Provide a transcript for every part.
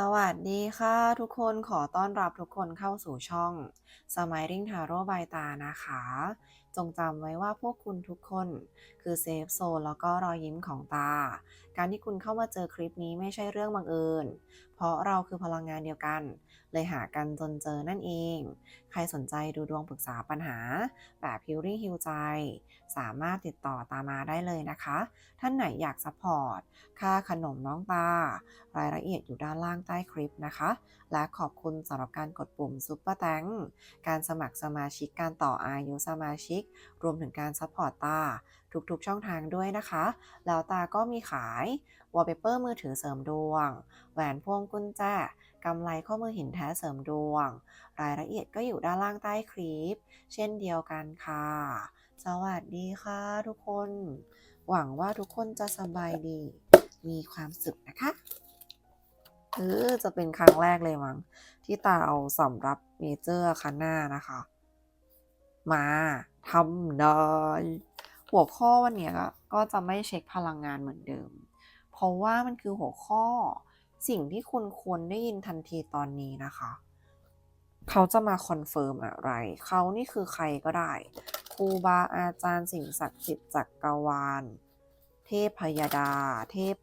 สวัสดีค่ะ ทุกคนขอต้อนรับทุกคนเข้าสู่ช่อง Smiling Tarot by ตานะคะ จงจำไว้ว่าพวกคุณทุกคนคือเซฟโซนแล้วก็รอยยิ้มของตา การที่คุณเข้ามาเจอคลิปนี้ไม่ใช่เรื่องบังเอิญ เพราะเราคือพลังงานเดียวกัน เลยหากันจนเจอนั่นเอง ใครสนใจดูดวงปรึกษาปัญหา แบบฮิ l รี่ฮิวใจ สามารถติดต่อตามมาได้เลยนะคะ ท่านไหนอยากซัพพอร์ต ค่าขนมน้องตา รายละเอียดอยู่ด้านล่างใต้คลิปนะคะ และขอบคุณสำหรับการกดปุ่มซุปเปอร์แตงการสมัครสมาชิกการต่ออายุสมาชิกรวมถึงการซัพพอร์ตตาทุกๆช่องทางด้วยนะคะ แล้วตาก็มีขายวอลเปเปอร์มือถือเสริมดวง แหวนพวงกุญแจกำไลข้อมือหินแท้เสริมดวง รายละเอียดก็อยู่ด้านล่างใต้คลิป เช่นเดียวกันค่ะ สวัสดีค่ะทุกคน หวังว่าทุกคนจะสบายดี มีความสุขนะคะเออจะเป็นครั้งแรกเลยมั้งที่ตาเอาสำรับเมเจอร์คันหน้านะคะ มาทำนายหัวข้อวันนี้ก็จะไม่เช็คพลังงานเหมือนเดิม เพราะว่ามันคือหัวข้อสิ่งที่คุณควรได้ยินทันทีตอนนี้นะคะ เขาจะมาคอนเฟิร์มอะไร เขานี่คือใครก็ได้ครูบาอาจารย์สิ่งศักดิ์สิทธิ์จักกรวาล เทพพยาดา เทพ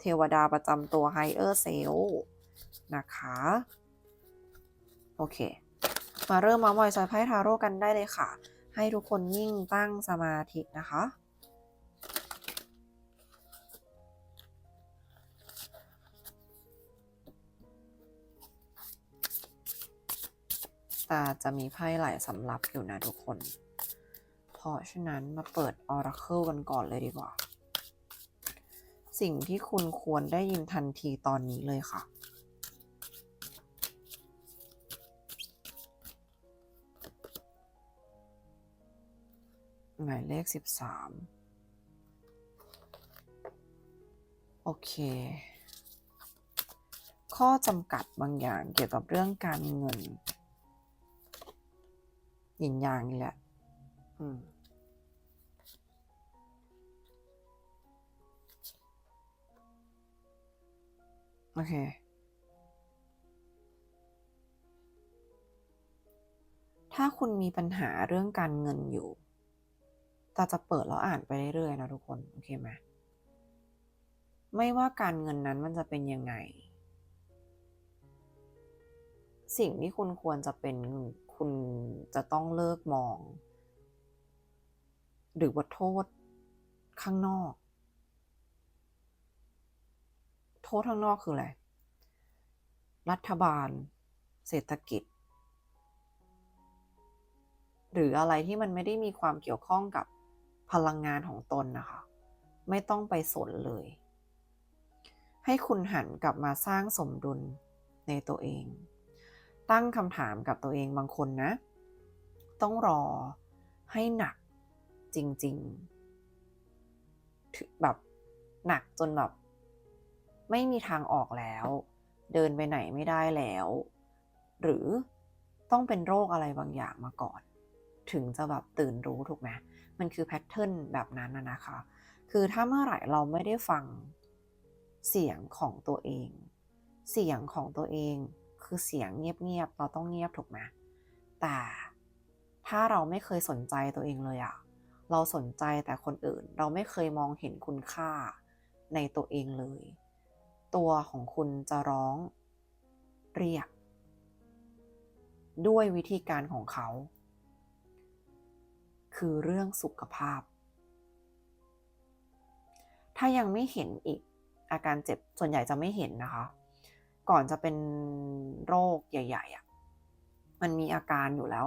เทวดาประจำตัวไฮเออร์เซลนะคะ โอเค มาเริ่มมามอยซอยไพ่ทาโร่กันได้เลยค่ะ ให้ทุกคนยิ่งตั้งสมาธินะคะตาจะมีไพ่หลายสำรับอยู่นะทุกคน เพราะฉะนั้นมาเปิดออราเคิลกันก่อนเลยดีกว่า สิ่งที่คุณควรได้ยินทันทีตอนนี้เลยค่ะ หมายเลขสิบสามโอเค ข้อจำกัดบางอย่างเกี่ยวกับเรื่องการเงินหยินอย่างนี่แหละอืมโอเค ถ้าคุณมีปัญหาเรื่องการเงินอยู่ ตาจะเปิดแล้วอ่านไปเรื่อยๆนะทุกคน โอเคไหมไม่ว่าการเงินนั้นมันจะเป็นยังไง สิ่งที่คุณควรจะเป็นคุณจะต้องเลิกมอง หรือว่าโทษข้างนอก โทษข้างนอกคืออะไร รัฐบาล เศรษฐกิจ หรืออะไรที่มันไม่ได้มีความเกี่ยวข้องกับ พลังงานของตนนะคะ ไม่ต้องไปสนเลย ให้คุณหันกลับมาสร้างสมดุลในตัวเอง ตั้งคำถามกับตัวเองบางคนนะ ต้องรอให้หนักจริงๆถึงแบบหนักจนแบบ ไม่มีทางออกแล้ว เดินไปไหนไม่ได้แล้ว หรือต้องเป็นโรคอะไรบางอย่างมาก่อน ถึงจะแบบตื่นรู้ถูกไหม มันคือแพทเทิร์นแบบนั้นนะคะ คือถ้าเมื่อไหร่เราไม่ได้ฟังเสียงของตัวเอง เสียงของตัวเองคือเสียงเงียบๆ เราต้องเงียบถูกไหมแต่ถ้าเราไม่เคยสนใจตัวเองเลยอะเราสนใจแต่คนอื่น เราไม่เคยมองเห็นคุณค่าในตัวเองเลย ตัวของคุณจะร้องเรียก ด้วยวิธีการของเขา คือเรื่องสุขภาพ ถ้ายังไม่เห็นอีกอาการเจ็บส่วนใหญ่จะไม่เห็นนะคะ ก่อนจะเป็นโรคใหญ่ๆอะ่ะมันมีอาการอยู่แล้ว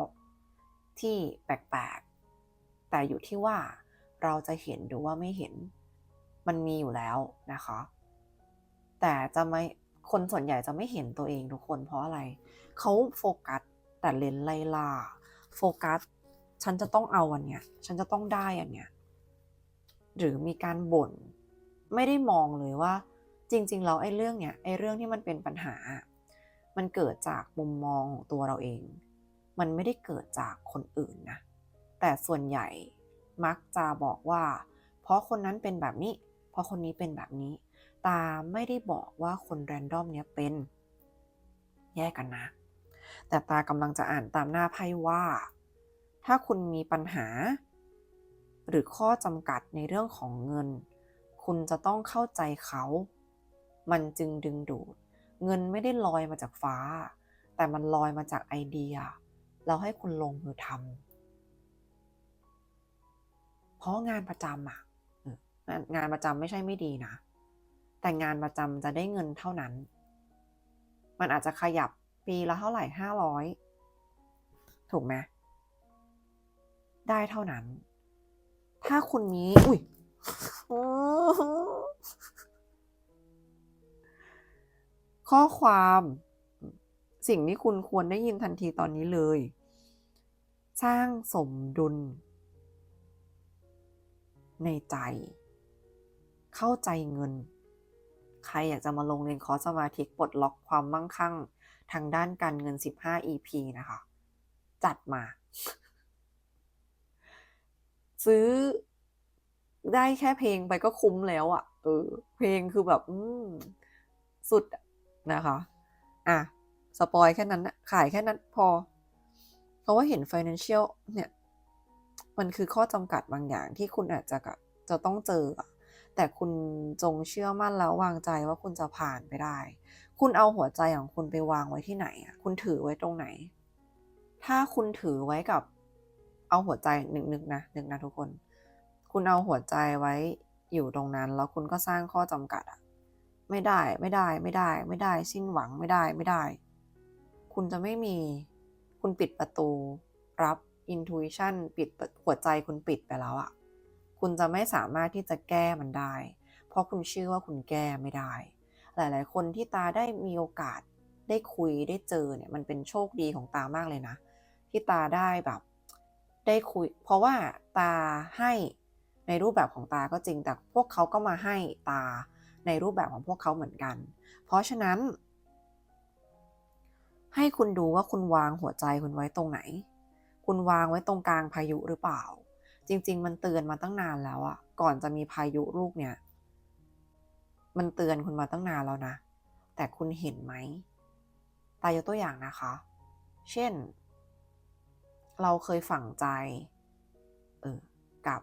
ที่แปลกๆ แต่อยู่ที่ว่าเราจะเห็นหรือว่าไม่เห็นมันมีอยู่แล้วนะคะ แต่จะไม่คนส่วนใหญ่จะไม่เห็นตัวเองทุกคนเพราะอะไร เขาโฟกัสแต่เลนไล่ล่า โฟกัส ฉันจะต้องเอาอันเนี้ย ฉันจะต้องได้อันเนี้ย หรือมีการบ่น ไม่ได้มองเลยว่า จริงๆแล้วไอ้เรื่องเนี้ยไอ้เรื่องที่มันเป็นปัญหา มันเกิดจากมุมมองของตัวเราเอง มันไม่ได้เกิดจากคนอื่นนะ แต่ส่วนใหญ่มักจะบอกว่า เพราะคนนั้นเป็นแบบนี้ เพราะคนนี้เป็นแบบนี้ ตาไม่ได้บอกว่าคนแรนดอมเนี้ยเป็น แยกกันนะ แต่ตากำลังจะอ่านตามหน้าไพ่ว่า ถ้าคุณมีปัญหา หรือข้อจำกัดในเรื่องของเงิน คุณจะต้องเข้าใจเขา มันจึงดึงดูด เงินไม่ได้ลอยมาจากฟ้า แต่มันลอยมาจากไอเดียแล้วให้คุณลงมือทำเพราะงานประจำอะงานประจำไม่ใช่ไม่ดีนะ แต่งานประจำจะได้เงินเท่านั้น มันอาจจะขยับปีละเท่าไหร่ห้าร้อยถูกไหม ได้เท่านั้น ถ้าคุณมี อุ้ยข้อความสิ่งที่คุณควรได้ยินทันทีตอนนี้เลย สร้างสมดุล ในใจ เข้าใจเงิน ใครอยากจะมาลงเรียนคอร์สสมาธิปลดล็อกความมั่งคั่ง ทางด้านการเงิน 15 EP นะคะ จัดมา ซื้อได้แค่เพลงไปก็คุ้มแล้วอะ่ะ เออ เพลงคือแบบ อืม สุดนะคะ อะ สปอยแค่นั้นนะขายแค่นั้นพอ เพราะว่าเห็น financial เนี่ย มันคือข้อจำกัดบางอย่างที่คุณอาจจะจะต้องเจอ แต่คุณจงเชื่อมั่นแล้ววางใจว่าคุณจะผ่านไปได้ คุณเอาหัวใจของคุณไปวางไว้ที่ไหนอะคุณถือไว้ตรงไหน ถ้าคุณถือไว้กับ เอาหัวใจหนึ่งนึ่งนะหนึ่งนะทุกคน คุณเอาหัวใจไว้อยู่ตรงนั้น แล้วคุณก็สร้างข้อจำกัดอะไม่ได้ไม่ได้ไม่ได้ ไม่ได้ สิ้นหวังไม่ได้ไม่ได้ คุณจะไม่มี คุณปิดประตู รับ intuition ปิดหัวใจคุณปิดไปแล้วอะคุณจะไม่สามารถที่จะแก้มันได้ เพราะคุณเชื่อว่าคุณแก้ไม่ได้ หลาย ๆ คนที่ตาได้มีโอกาสได้คุยได้เจอเนี่ยมันเป็นโชคดีของตามากเลยนะ ที่ตาได้แบบ ได้คุย เพราะว่าตาให้ในรูปแบบของตาก็จริง แต่พวกเขาก็มาให้ตาในรูปแบบของพวกเขาเหมือนกัน เพราะฉะนั้น ให้คุณดูว่าคุณวางหัวใจคุณไว้ตรงไหน คุณวางไว้ตรงกลางพายุหรือเปล่า จริง ๆ มันเตือนมาตั้งนานแล้วอะก่อนจะมีพายุลูกเนี่ยมันเตือนคุณมาตั้งนานแล้วนะ แต่คุณเห็นไหม ตายกตัวอย่างนะคะ เช่น เราเคยฝังใจเออกับ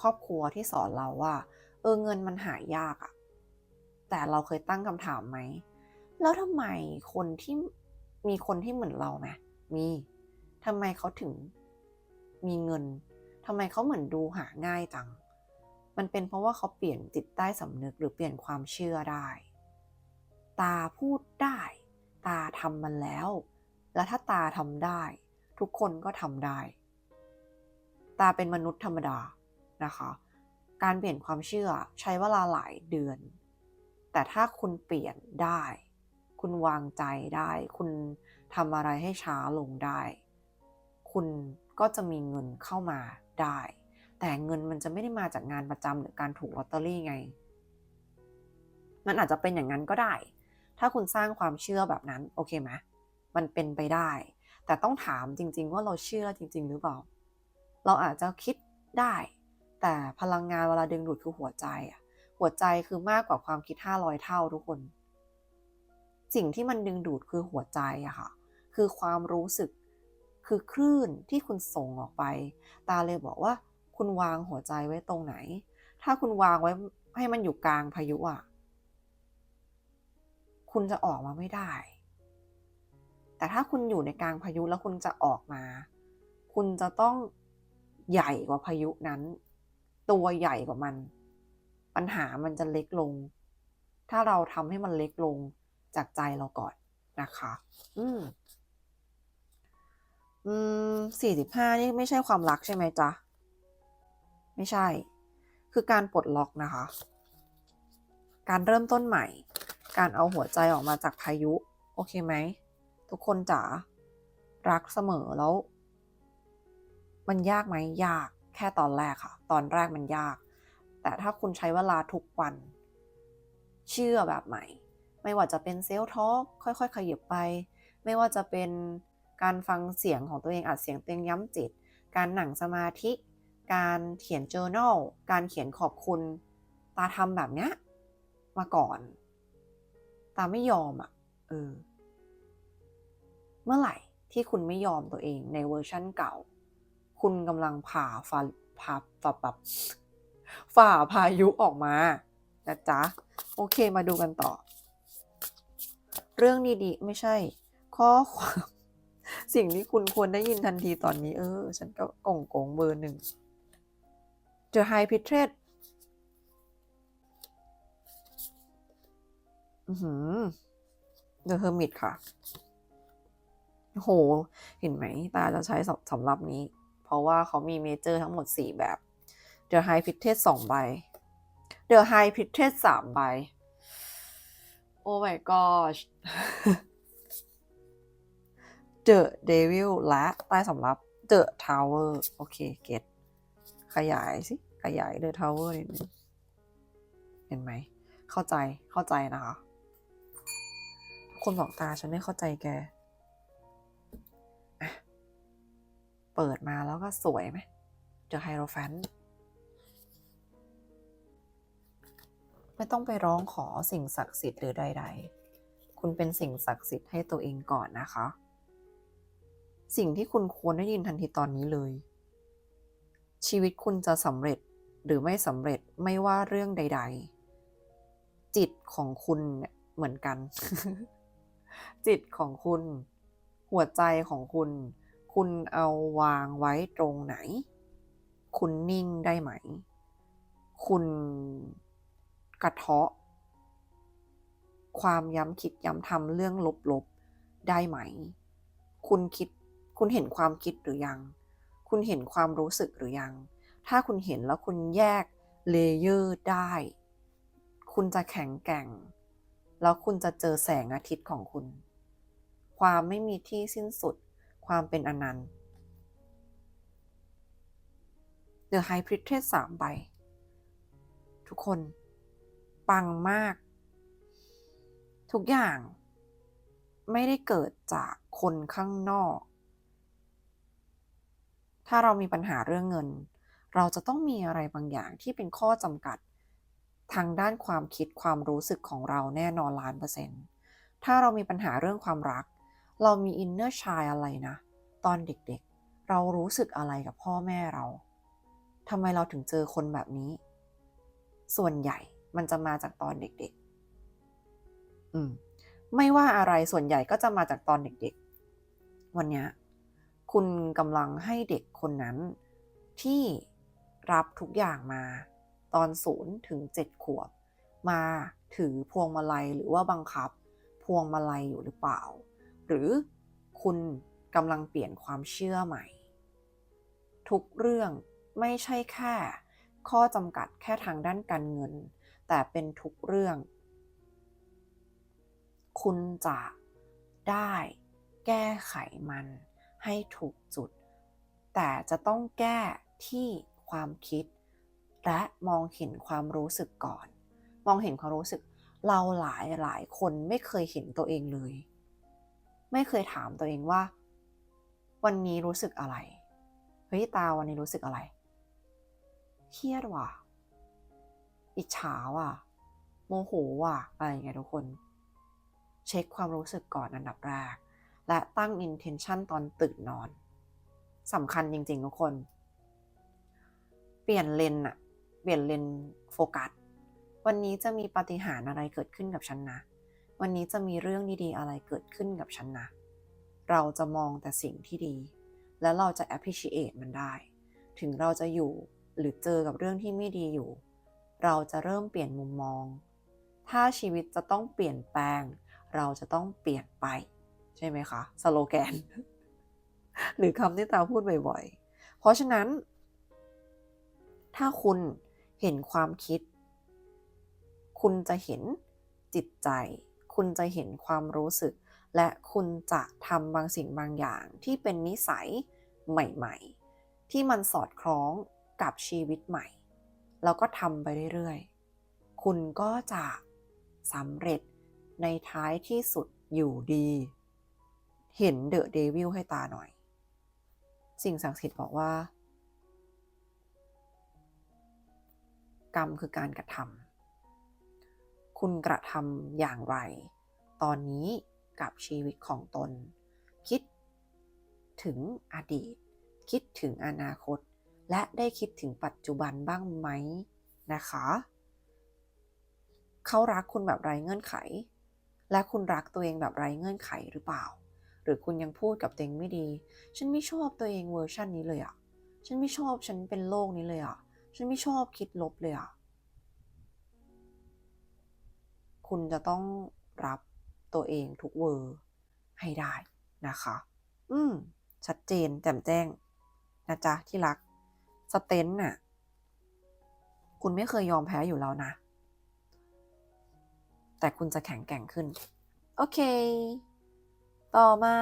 ครอบครัวที่สอนเราว่า เออเงินมันหายยากอะแต่เราเคยตั้งคำถามไหม แล้วทำไมคนที่มีคนที่เหมือนเราไหมมีทำไมเขาถึงมีเงินทำไมเขาเหมือนดูหาง่ายจัง มันเป็นเพราะว่าเขาเปลี่ยนจิตใต้สำนึกหรือเปลี่ยนความเชื่อได้ ตาพูดได้ ตาทำมันแล้ว แล้วถ้าตาทำได้ ทุกคนก็ทำได้ ตาเป็นมนุษย์ธรรมดานะคะ การเปลี่ยนความเชื่อใช้เวลาหลายเดือน แต่ถ้าคุณเปลี่ยนได้ คุณวางใจได้ คุณทำอะไรให้ช้าลงได้ คุณก็จะมีเงินเข้ามาได้ แต่เงินมันจะไม่ได้มาจากงานประจำหรือการถูกลอตเตอรี่ไง มันอาจจะเป็นอย่างนั้นก็ได้ ถ้าคุณสร้างความเชื่อแบบนั้นโอเคไหมมันเป็นไปได้ แต่ต้องถามจริง ๆ ว่าเราเชื่อจริง ๆ หรือเปล่า เราอาจจะคิดได้ แต่พลังงานเวลาดึงดูดคือหัวใจอะหัวใจคือมากกว่าความคิด 500 เท่าทุกคน สิ่งที่มันดึงดูดคือหัวใจอะค่ะ คือความรู้สึก คือคลื่นที่คุณส่งออกไป ตาเลยบอกว่า คุณวางหัวใจไว้ตรงไหน ถ้าคุณวางไว้ให้มันอยู่กลางพายุอะคุณจะออกมาไม่ได้ แต่ถ้าคุณอยู่ในกลางพายุแล้วคุณจะออกมา คุณจะต้องใหญ่กว่าพายุนั้น ตัวใหญ่กว่ามัน ปัญหามันจะเล็กลง ถ้าเราทำให้มันเล็กลงจากใจเราก่อนนะคะ อืม อืมสี่สิบห้านี่ไม่ใช่ความรักใช่ไหมจ๊ะ ไม่ใช่ คือการปลดล็อกนะคะ การเริ่มต้นใหม่ การเอาหัวใจออกมาจากพายุ โอเคไหม ทุกคนจ๋ารักเสมอแล้ว มันยากไหมยากแค่ตอนแรกค่ะ ตอนแรกมันยาก แต่ถ้าคุณใช้เวลาทุกวัน เชื่อแบบใหม่ ไม่ว่าจะเป็นเซลล์ทอกค่อยๆ ขยับไป ไม่ว่าจะเป็นการฟังเสียงของตัวเองอัดเสียงตัวเองย้ำจิต การหนังสมาธิ การเขียน journal การเขียนขอบคุณ ตาทำแบบเนี้ยมาก่อน ตาไม่ยอมอะ่ะเออ เมื่อไหร่ที่คุณไม่ยอมตัวเองในเวอร์ชั่นเก่า คุณกำลังผ่าฝ่าผ่าฝ่าแบบฝ่าพายุออกมานะจ๊ะ โอเคมาดูกันต่อ เรื่องดีๆ ไม่ใช่ ข้อความสิ่งที่คุณควรได้ยินทันทีตอนนี้เออ ฉันก็กงกงเบอร์หนึ่ง The High p i t r e d อือหือ The Hermit ค่ะ โห เห็นไหม ตาจะใช้สำหรับนี้ เพราะว่าเขามีเมเจอร์ทั้งหมด 4 แบบ The High p i t r e d 2ใบ The High p i t r e d 3ใบ โอ้ my gosh The Devil และใต้สำรับ The Tower โอเค เก็ตขยายสิ ขยาย The Tower นิดนึงเห็นไหม เข้าใจเข้าใจนะคะ คนบอกตาฉันไม่เข้าใจแก เปิดมาแล้วก็สวยไหม The Hierophant ไม่ต้องไปร้องขอสิ่งศักดิ์สิทธิ์หรือใด ๆ คุณเป็นสิ่งศักดิ์สิทธิ์ให้ตัวเองก่อนนะคะ สิ่งที่คุณควรได้ยินทันทีตอนนี้เลย ชีวิตคุณจะสำเร็จหรือไม่สำเร็จไม่ว่าเรื่องใด ๆ จิตของคุณเหมือนกัน จิตของคุณ หัวใจของคุณ คุณเอาวางไว้ตรงไหน คุณนิ่งได้ไหม คุณกระเทาะ ความย้ำคิดย้ำทำเรื่องลบๆได้ไหม คุณคิด คุณเห็นความคิดหรือยัง คุณเห็นความรู้สึกหรือยัง ถ้าคุณเห็นแล้วคุณแยกเลเยอร์ได้ คุณจะแข็งแกร่ง แล้วคุณจะเจอแสงอาทิตย์ของคุณ ความไม่มีที่สิ้นสุด ความเป็นอนันต์ The High Priestess สามใบ ทุกคน ปังมาก ทุกอย่างไม่ได้เกิดจากคนข้างนอก ถ้าเรามีปัญหาเรื่องเงิน เราจะต้องมีอะไรบางอย่างที่เป็นข้อจำกัด ทางด้านความคิดความรู้สึกของเราแน่นอนล้านเปอร์เซ็นต์ ถ้าเรามีปัญหาเรื่องความรัก เรามีอินเนอร์ชายอะไรนะ ตอนเด็กๆ เรารู้สึกอะไรกับพ่อแม่เราทำไมเราถึงเจอคนแบบนี้ ส่วนใหญ่มันจะมาจากตอนเด็กๆ อืม ไม่ว่าอะไรส่วนใหญ่ก็จะมาจากตอนเด็กๆ วันนี้คุณกำลังให้เด็กคนนั้น ที่รับทุกอย่างมา ตอนศูนย์ถึงเจ็ดขวบ มาถือพวงมาลัยหรือว่าบังคับ พวงมาลัยอยู่หรือเปล่า หรือคุณกำลังเปลี่ยนความเชื่อใหม่ ทุกเรื่องไม่ใช่แค่ ข้อจำกัดแค่ทางด้านการเงิน แต่เป็นทุกเรื่อง คุณจะได้แก้ไขมันให้ถูกจุด แต่จะต้องแก้ที่ความคิด และมองเห็นความรู้สึกก่อน มองเห็นความรู้สึกเราหลายหลายคนไม่เคยเห็นตัวเองเลย ไม่เคยถามตัวเองว่า วันนี้รู้สึกอะไร เฮ้ยตาวันนี้รู้สึกอะไร เครียดว่ะ อิจฉาว่ะ โมโหว่ะ อะไรอย่างเงี้ยทุกคน เช็คความรู้สึกก่อนอันดับแรก และตั้ง intention ตอนตื่นนอนสำคัญจริง ๆ ทุกคน เปลี่ยนเลนอะเปลี่ยนเลนโฟกัส วันนี้จะมีปาฏิหาริย์อะไรเกิดขึ้นกับฉันนะ วันนี้จะมีเรื่องดีๆอะไรเกิดขึ้นกับฉันนะ เราจะมองแต่สิ่งที่ดี และเราจะ appreciate มันได้ ถึงเราจะอยู่หรือเจอกับเรื่องที่ไม่ดีอยู่ เราจะเริ่มเปลี่ยนมุมมอง ถ้าชีวิตจะต้องเปลี่ยนแปลง เราจะต้องเปลี่ยนไป ใช่ไหมคะ สโลแกน หรือคำที่ตาพูดบ่อยๆ เพราะฉะนั้น ถ้าคุณเห็นความคิด คุณจะเห็นจิตใจ คุณจะเห็นความรู้สึก และคุณจะทำบางสิ่งบางอย่างที่เป็นนิสัยใหม่ๆ ที่มันสอดคล้องกับชีวิตใหม่ แล้วก็ทำไปเรื่อยๆ คุณก็จะสำเร็จในท้ายที่สุดอยู่ดี เห็นเดอะเดวิลให้ตาหน่อย สิ่งศักดิ์สิทธิ์บอกว่า กรรมคือการกระทำ คุณกระทำอย่างไร ตอนนี้กับชีวิตของตน คิดถึงอดีต คิดถึงอนาคต และได้คิดถึงปัจจุบันบ้างไหมนะคะ เขารักคุณแบบไร้เงื่อนไข และคุณรักตัวเองแบบไร้เงื่อนไขหรือเปล่า หรือคุณยังพูดกับตัวเองไม่ดี ฉันไม่ชอบตัวเองเวอร์ชันนี้เลยอะฉันไม่ชอบฉันเป็นโลกนี้เลยอะฉันไม่ชอบคิดลบเลยอะ คุณจะต้องรับตัวเองทุกเวอร์ให้ได้นะคะ อืม ชัดเจนแจ่มแจ้ง นะจ๊ะ ที่รัก สเตนน่ะ คุณไม่เคยยอมแพ้อยู่แล้วนะ แต่คุณจะแข็งแกร่งขึ้น โอเค ต่อมา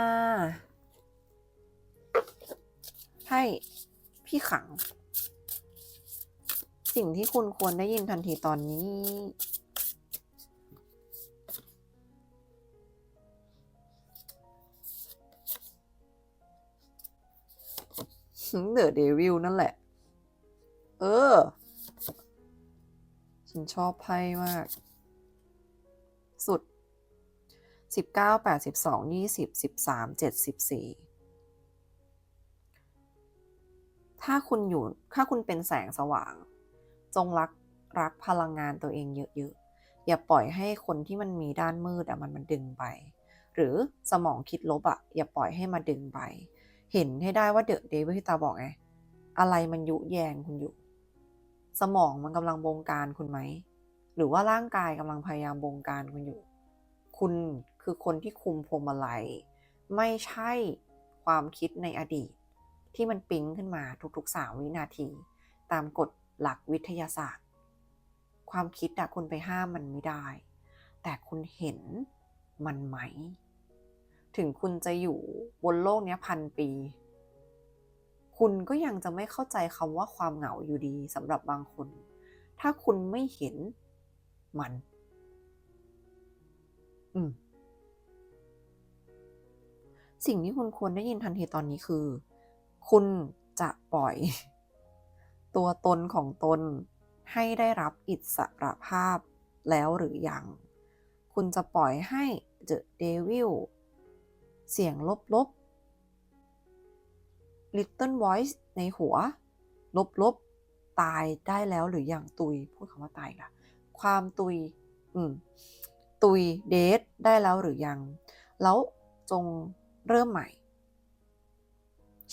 ให้พี่ขัง สิ่งที่คุณควรได้ยินทันทีตอนนี้ เดอะเดวิลนั่นแหละ เออ ฉันชอบไพ่มาก สุดสิบเก้าแปดสิบสองยี่สิบสิบสามเจ็ดสิบสี่ถ้าคุณอยู่ ถ้าคุณเป็นแสงสว่าง จงรักรักพลังงานตัวเองเยอะๆ อย่าปล่อยให้คนที่มันมีด้านมืดอะมันมันดึงไป หรือสมองคิดลบอะอย่าปล่อยให้มาดึงไป เห็นให้ได้ว่าเดอะเดวิลที่ตาบอกไง อะไรมันยุแยงคุณอยู่ สมองมันกำลังบงการคุณไหม หรือว่าร่างกายกำลังพยายามบงการคุณอยู่ คุณคือคนที่คุมพวงมาลัย ไม่ใช่ความคิดในอดีต ที่มันปิ๊งขึ้นมาทุกๆสามวินาที ตามกฎหลักวิทยาศาสตร์ ความคิดอะคุณไปห้ามมันไม่ได้ แต่คุณเห็นมันไหม ถึงคุณจะอยู่บนโลกนี้พันปี คุณก็ยังจะไม่เข้าใจคำว่าความเหงาอยู่ดีสำหรับบางคน ถ้าคุณไม่เห็นมัน อืมสิ่งที่คุณควรได้ยินทันทีตอนนี้คือ คุณจะปล่อย ตัวตนของตนให้ได้รับอิสระภาพแล้วหรือยัง คุณจะปล่อยให้เดอะเดวิล เสียงลบๆ Little Voice ในหัว ลบๆ ตายได้แล้วหรือยังตุย พูดคำว่าตายละความตุย อืม ตุยเดทได้แล้วหรือยัง แล้วจงเริ่มใหม่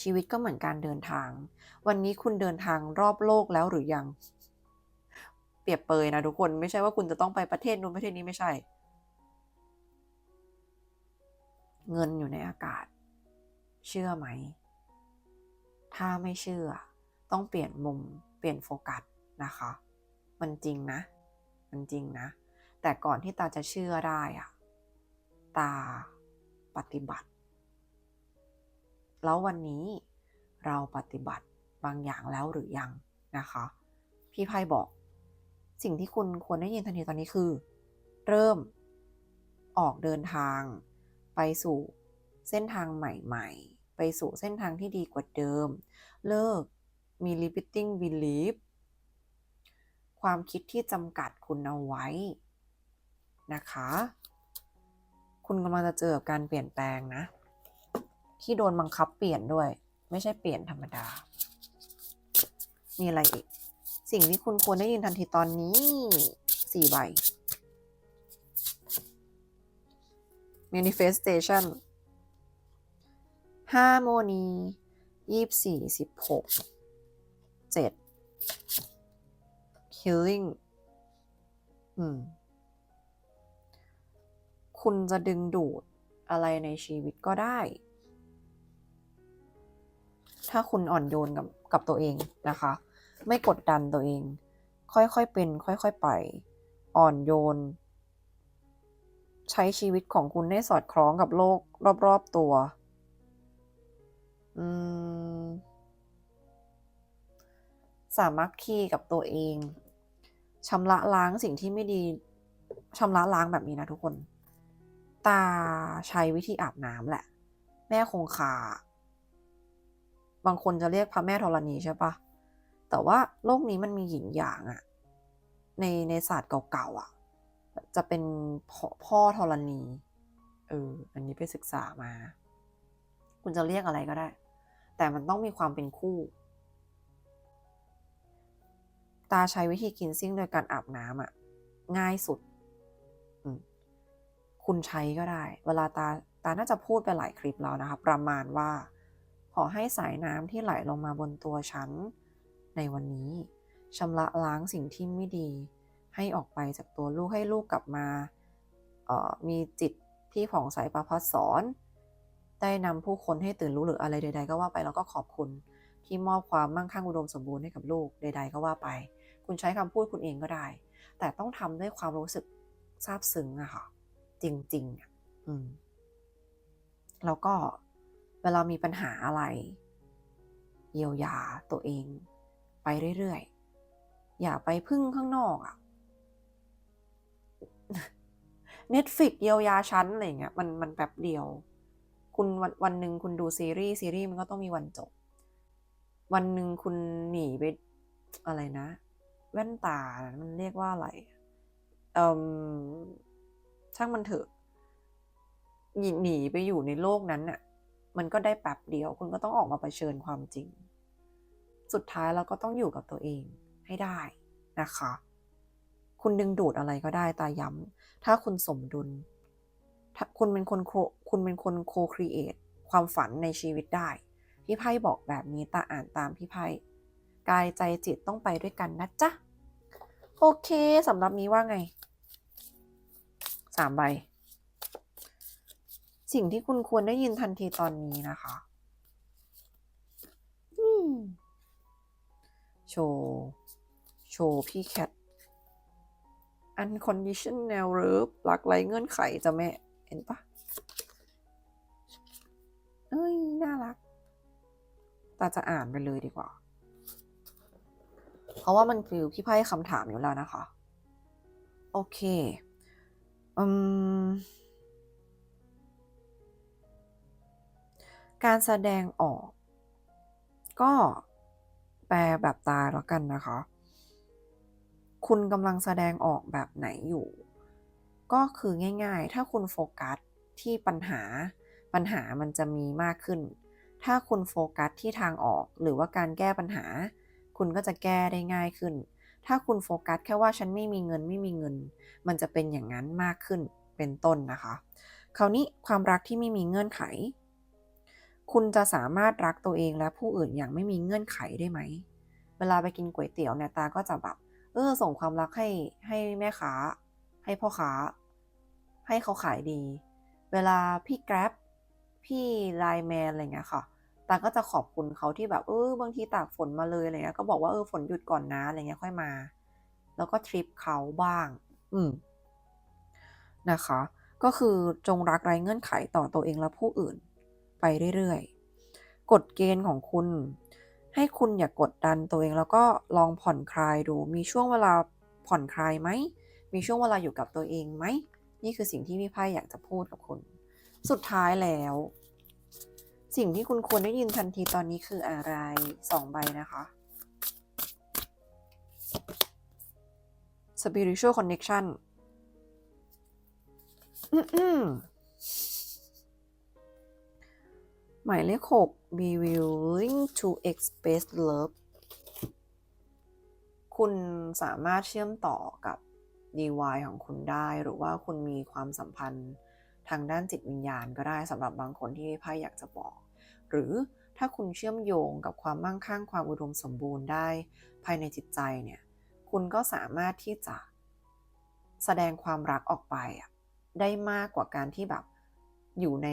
ชีวิตก็เหมือนการเดินทาง วันนี้คุณเดินทางรอบโลกแล้วหรือยัง เปรียบเปยนะทุกคนไม่ใช่ว่าคุณจะต้องไปประเทศนู้นประเทศนี้ไม่ใช่ เงินอยู่ในอากาศ เชื่อไหม ถ้าไม่เชื่อ ต้องเปลี่ยนมุม เปลี่ยนโฟกัสนะคะ มันจริงนะ มันจริงนะ แต่ก่อนที่ตาจะเชื่อได้อะตาปฏิบัติ แล้ววันนี้เราปฏิบัติบางอย่างแล้วหรือยังนะคะ พี่ไพ่บอก สิ่งที่คุณควรได้ยินทันทีตอนนี้คือ เริ่มออกเดินทาง ไปสู่เส้นทางใหม่ๆ ไปสู่เส้นทางที่ดีกว่าเดิม เลิกมี limiting belief ความคิดที่จำกัดคุณเอาไว้นะคะ คุณกำลังจะเจอกับการเปลี่ยนแปลงนะ ที่โดนบังคับเปลี่ยนด้วย ไม่ใช่เปลี่ยนธรรมดา มีอะไรอีก สิ่งที่คุณควรได้ยินทันทีตอนนี้สี่ใบ manifestation harmony ยี่สี่สิบหกเจ็ด healing อืม คุณจะดึงดูดอะไรในชีวิตก็ได้ ถ้าคุณอ่อนโยนกับกับตัวเองนะคะ ไม่กดดันตัวเอง ค่อยๆเป็น ค่อยๆไป อ่อนโยน ใช้ชีวิตของคุณให้สอดคล้องกับโลกรอบๆตัวอืมสามัคคีกับตัวเองชำระล้างสิ่งที่ไม่ดีชำระล้างแบบนี้นะทุกคน ตาใช้วิธีอาบน้ำแหละ แม่คงคา บางคนจะเรียกพระแม่ธรณีใช่ปะแต่ว่าโลกนี้มันมีหญิงหยางอะในในศาสตร์เก่าๆอะ จะเป็นพ่อพอธรณี เออ อันนี้ไปศึกษามา คุณจะเรียกอะไรก็ได้ แต่มันต้องมีความเป็นคู่ ตาใช้วิธีกินซิ่งโดยการอาบน้ำอะง่ายสุด คุณใช้ก็ได้ เวลาตาตาน่าจะพูดไปหลายคลิปแล้วนะคะ ประมาณว่า ขอให้สายน้ำที่ไหลลงมาบนตัวฉัน ในวันนี้ชำระล้างสิ่งที่ไม่ดี ให้ออกไปจากตัวลูกให้ลูกกลับมาออมีจิตที่ผ่องใสประพัดสอนได้นำผู้คนให้ตื่นรู้หรืออะไรใด ๆ ก็ว่าไปแล้วก็ขอบคุณที่มอบความมั่งคั่งอุดมสมบูรณ์ให้กับลูกใด ๆ ก็ว่าไป คุณใช้คำพูดคุณเองก็ได้ แต่ต้องทำด้วยความรู้สึกซาบซึ้งอะค่ะ จริงๆอะอืมแล้วก็เวลามีปัญหาอะไร เยียวยาตัวเอง ไปเรื่อยๆ อย่าไปพึ่งข้างนอกอะ Netflix เยียวยาชั้นอะไรเงี้ยมันมันแป๊บเดียว คุณวันวันหนึ่งคุณดูซีรีส์ซีรีส์มันก็ต้องมีวันจบ วันหนึ่งคุณหนีไปอะไรนะ แว่นตา มันเรียกว่าอะไรเอ่มช่างมันเถอะหนีไปอยู่ในโลกนั้นน่ะ มันก็ได้แป๊บเดียว คุณก็ต้องออกมาเผชิญความจริง สุดท้ายเราก็ต้องอยู่กับตัวเองให้ได้นะคะ คุณดึงดูดอะไรก็ได้ตาย้ำถ้าคุณสมดุลถ้าคุณเป็นคนโคคุณเป็นคนโคครีเอทความฝันในชีวิตได้ พี่ไพ่บอกแบบนี้ตาอ่านตามพี่ไพ่กายใจจิตต้องไปด้วยกันนะจ๊ะ โอเคสำหรับนี้ว่าไงสามใบ สิ่งที่คุณควรได้ยินทันทีตอนนี้นะคะโชว์ โชว์พี่แคท unconditional love รักไรเงื่อนไขจะแม่ เห็นปะเอ้ย น่ารัก ตาจะอ่านไปเลยดีกว่า เพราะว่ามันคือพี่ไพ่คำถามอยู่แล้วนะคะ โอเค อืม การแสดงออก ก็แปลแบบตาแล้วกันนะคะ คุณกำลังแสดงออกแบบไหนอยู่ ก็คือง่าย ๆ ถ้าคุณโฟกัสที่ปัญหา ปัญหามันจะมีมากขึ้น ถ้าคุณโฟกัสที่ทางออกหรือว่าการแก้ปัญหา คุณก็จะแก้ได้ง่ายขึ้น ถ้าคุณโฟกัสแค่ว่าฉันไม่มีเงินไม่มีเงิน มันจะเป็นอย่างนั้นมากขึ้นเป็นต้นนะคะ คราวนี้ความรักที่ไม่มีเงื่อนไข คุณจะสามารถรักตัวเองและผู้อื่นอย่างไม่มีเงื่อนไขได้ไหม เวลาไปกินก๋วยเตี๋ยวเนี่ยตาก็จะแบบ เออส่งความรักให้ให้แม่ค้า ให้พ่อค้า ให้เขาขายดี เวลาพี่แกร็บพี่ไลน์แมนอะไรเงี้ยค่ะตาก็จะขอบคุณเขาที่แบบเออบางทีตากฝนมาเลยอะไรเงี้ยก็บอกว่าเออฝนหยุดก่อนนะอะไรเงี้ยค่อยมา แล้วก็ทริปเขาบ้าง อืมนะคะ ก็คือจงรักไร้เงื่อนไขต่อตัวเองและผู้อื่น ไปเรื่อยๆกฎเกณฑ์ของคุณ ให้คุณอย่ากกดดันตัวเองแล้วก็ลองผ่อนคลายดู มีช่วงเวลาผ่อนคลายไหม มีช่วงเวลาอยู่กับตัวเองไหม นี่คือสิ่งที่พี่ไพ่อยากจะพูดกับคุณ สุดท้ายแล้ว สิ่งที่คุณควรได้ยินทันทีตอนนี้คืออะไรสองใบนะคะ spiritual connection อืม หมายเลขหก be willing to express love คุณสามารถเชื่อมต่อกับ DY ของคุณได้ หรือว่าคุณมีความสัมพันธ์ทางด้านจิตวิญญาณก็ได้สำหรับบางคนที่ไพ่อยากจะบอก หรือถ้าคุณเชื่อมโยงกับความมั่งคั่งความอุดมสมบูรณ์ได้ ภายในจิตใจเนี่ย คุณก็สามารถที่จะแสดงความรักออกไปได้มากกว่าการที่แบบอยู่ใน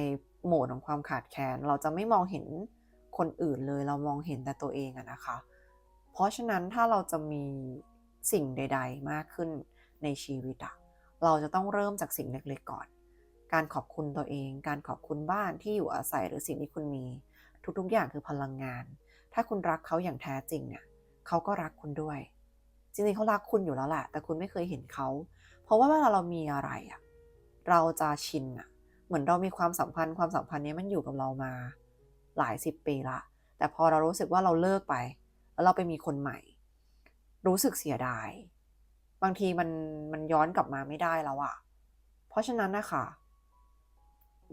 โหมดของความขาดแคลนเราจะไม่มองเห็นคนอื่นเลยเรามองเห็นแต่ตัวเองอะนะคะ เพราะฉะนั้นถ้าเราจะมีสิ่งใด ๆ มากขึ้นในชีวิตอะเราจะต้องเริ่มจากสิ่งเล็กๆก่อน การขอบคุณตัวเอง การขอบคุณบ้านที่อยู่อาศัยหรือสิ่งที่คุณมี ทุกๆอย่างคือพลังงาน ถ้าคุณรักเขาอย่างแท้จริงเนี่ยเขาก็รักคุณด้วย จริงๆเขารักคุณอยู่แล้วแหละแต่คุณไม่เคยเห็นเขา เพราะว่าเวลาเรามีอะไรอะเราจะชินอะ เหมือนเรามีความสัมพันธ์ความสัมพันธ์นี้มันอยู่กับเรามาหลายสิบปีละ แต่พอเรารู้สึกว่าเราเลิกไป แล้วเราไปมีคนใหม่ รู้สึกเสียดาย บางทีมันมันย้อนกลับมาไม่ได้แล้วอะเพราะฉะนั้นนะคะ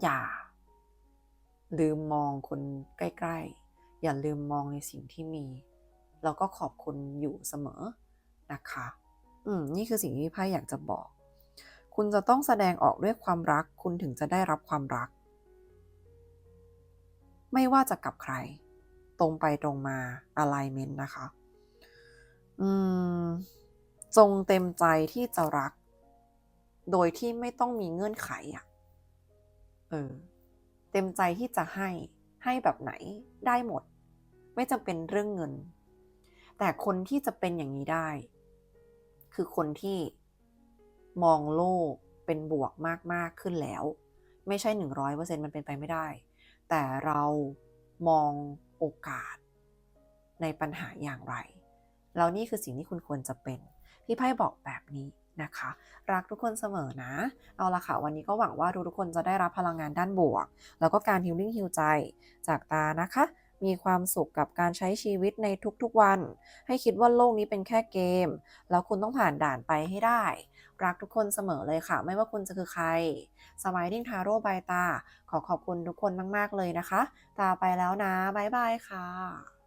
อย่า ลืมมองคนใกล้ ๆ อย่าลืมมองในสิ่งที่มี แล้วก็ขอบคุณอยู่เสมอนะคะ อืม นี่คือสิ่งที่ไพ่อยากจะบอก คุณจะต้องแสดงออกด้วยความรัก คุณถึงจะได้รับความรัก ไม่ว่าจะกับใคร ตรงไปตรงมา alignment นะคะ อืม จงเต็มใจที่จะรัก โดยที่ไม่ต้องมีเงื่อนไขอะเออ เต็มใจที่จะให้ ให้แบบไหน ได้หมด ไม่จำเป็นเรื่องเงิน แต่คนที่จะเป็นอย่างนี้ได้ คือคนที่ มองโลกเป็นบวกมากๆขึ้นแล้ว ไม่ใช่หนึ่งร้อยเปอร์เซ็นมันเป็นไปไม่ได้ แต่เรามองโอกาสในปัญหาอย่างไร แล้วนี่คือสิ่งที่คุณควรจะเป็น พี่ไพ่บอกแบบนี้นะคะ รักทุกคนเสมอนะ เอาละค่ะ วันนี้ก็หวังว่าทุกๆคนจะได้รับพลังงานด้านบวก แล้วก็การฮิลลิ่งฮิลใจจากตานะคะ มีความสุขกับการใช้ชีวิตในทุกๆวัน ให้คิดว่าโลกนี้เป็นแค่เกม แล้วคุณต้องผ่านด่านไปให้ได้ รักทุกคนเสมอเลยค่ะ ไม่ว่าคุณจะคือใครสมัยดิ้งทาโร่บายตา ขอขอบคุณทุกคนมาก ๆ เลยนะคะ ตาไปแล้วนะ บ๊ายบายค่ะ